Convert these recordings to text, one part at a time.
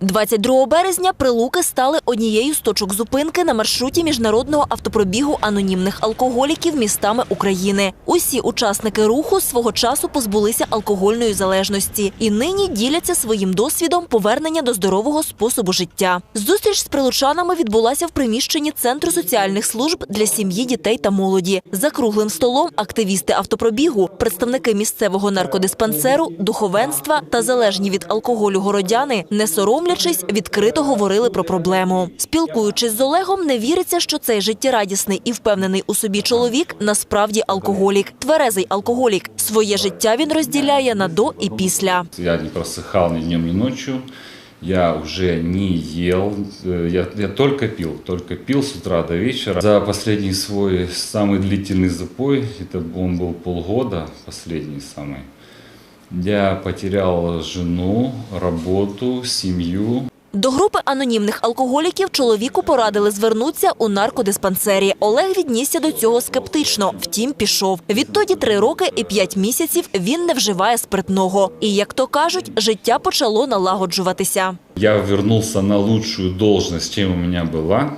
22 березня прилуки стали однією з точок зупинки на маршруті міжнародного автопробігу анонімних алкоголіків містами України. Усі учасники руху свого часу позбулися алкогольної залежності і нині діляться своїм досвідом повернення до здорового способу життя. Зустріч з прилучанами відбулася в приміщенні Центру соціальних служб для сім'ї, дітей та молоді. За круглим столом активісти автопробігу, представники місцевого наркодиспансеру, духовенства та залежні від алкоголю городяни, не соромлячись, відкрито говорили про проблему. Спілкуючись з Олегом, не віриться, що цей життєрадісний і впевнений у собі чоловік насправді алкоголік, тверезий алкоголік. Своє життя він розділяє на до і після. Я не просыхал ни днем, ни ночью. Я уже не ел, э, я, я только пил, только пил с утра до вечера. За последний свой самый длительный запой, это он был полгода, последний самый, я потерял жену, работу, семью. До групи анонімних алкоголіків чоловіку порадили звернутися у наркодиспансері. Олег віднісся до цього скептично, втім пішов. Відтоді три роки і п'ять місяців він не вживає спиртного. І, як то кажуть, життя почало налагоджуватися. Я вернулся на лучшую должность, чем у меня была.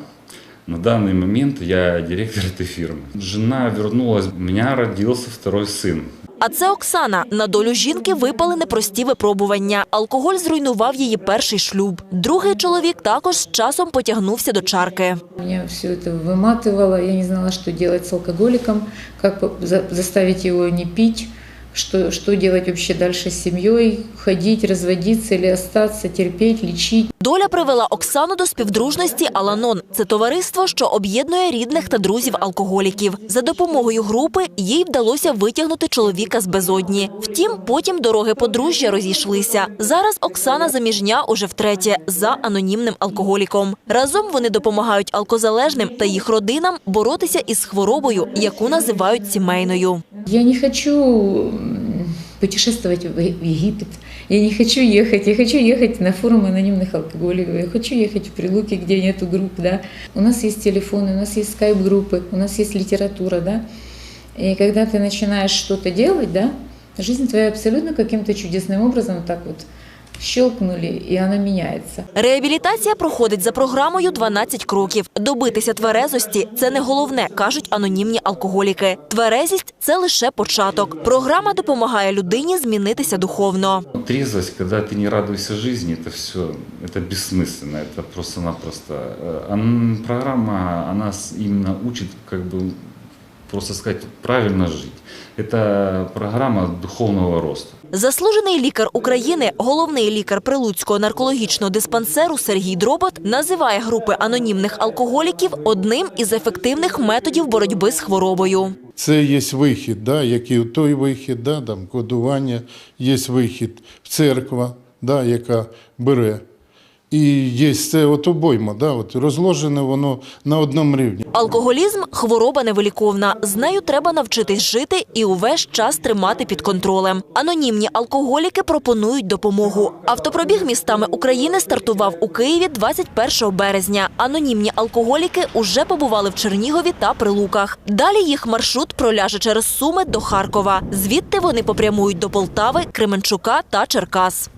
На данный момент я директор этой фирмы. Жена вернулась, у меня родился второй сын. А це Оксана. На долю жінки випали непрості випробування. Алкоголь зруйнував її перший шлюб. Другий чоловік також з часом потягнувся до чарки. Меня все это выматывало, я не знала, что делать с алкоголиком, как по- за- заставить его не пить, что, что делать вообще дальше с семьей, ходить, разводиться или остаться, терпеть, лечить. Доля привела Оксану до співдружності Аланон. Це товариство, що об'єднує рідних та друзів алкоголіків. За допомогою групи їй вдалося витягнути чоловіка з безодні. Втім, потім дороги подружжя розійшлися. Зараз Оксана заміжня уже втретє за анонімним алкоголіком. Разом вони допомагають алкозалежним та їх родинам боротися із хворобою, яку називають сімейною. Я не хочу путешествовать в Египет, я не хочу ехать, я хочу ехать на форум анонимных алкоголиков, я хочу ехать в Прилуки, где нету групп, да. У нас есть телефоны, у нас есть скайп-группы, у нас есть литература, да. И когда ты начинаешь что-то делать, да, жизнь твоя абсолютно каким-то чудесным образом так вот щелкнули, и она меняется. Реабілітація проходить за програмою «12 кроків. Добитися тверезості це не головне, кажуть анонімні алкоголіки. Тверезість це лише початок. Програма допомагає людині змінитися духовно. Трезвость, когда ты не радуешься жизни, это все, это бессмысленно, это просто-напросто. Э, ан- Программа, она с- просто сказать, правильно жить. Это программа духовного роста. Заслужений лікар України, головний лікар Прилуцького наркологічного диспансеру Сергій Дробот називає групи анонімних алкоголіків одним із ефективних методів боротьби з хворобою. Це є вихід, да, який той вихід, да, там, кодування, є вихід в церква, да, яка бере. І є це от обойма, да, от розложене воно на одному рівні. Алкоголізм хвороба невиліковна. З нею треба навчитись жити і увесь час тримати під контролем. Анонімні алкоголіки пропонують допомогу. Автопробіг містами України стартував у Києві 21 березня. Анонімні алкоголіки уже побували в Чернігові та Прилуках. Далі їх маршрут проляже через Суми до Харкова. Звідти вони попрямують до Полтави, Кременчука та Черкас.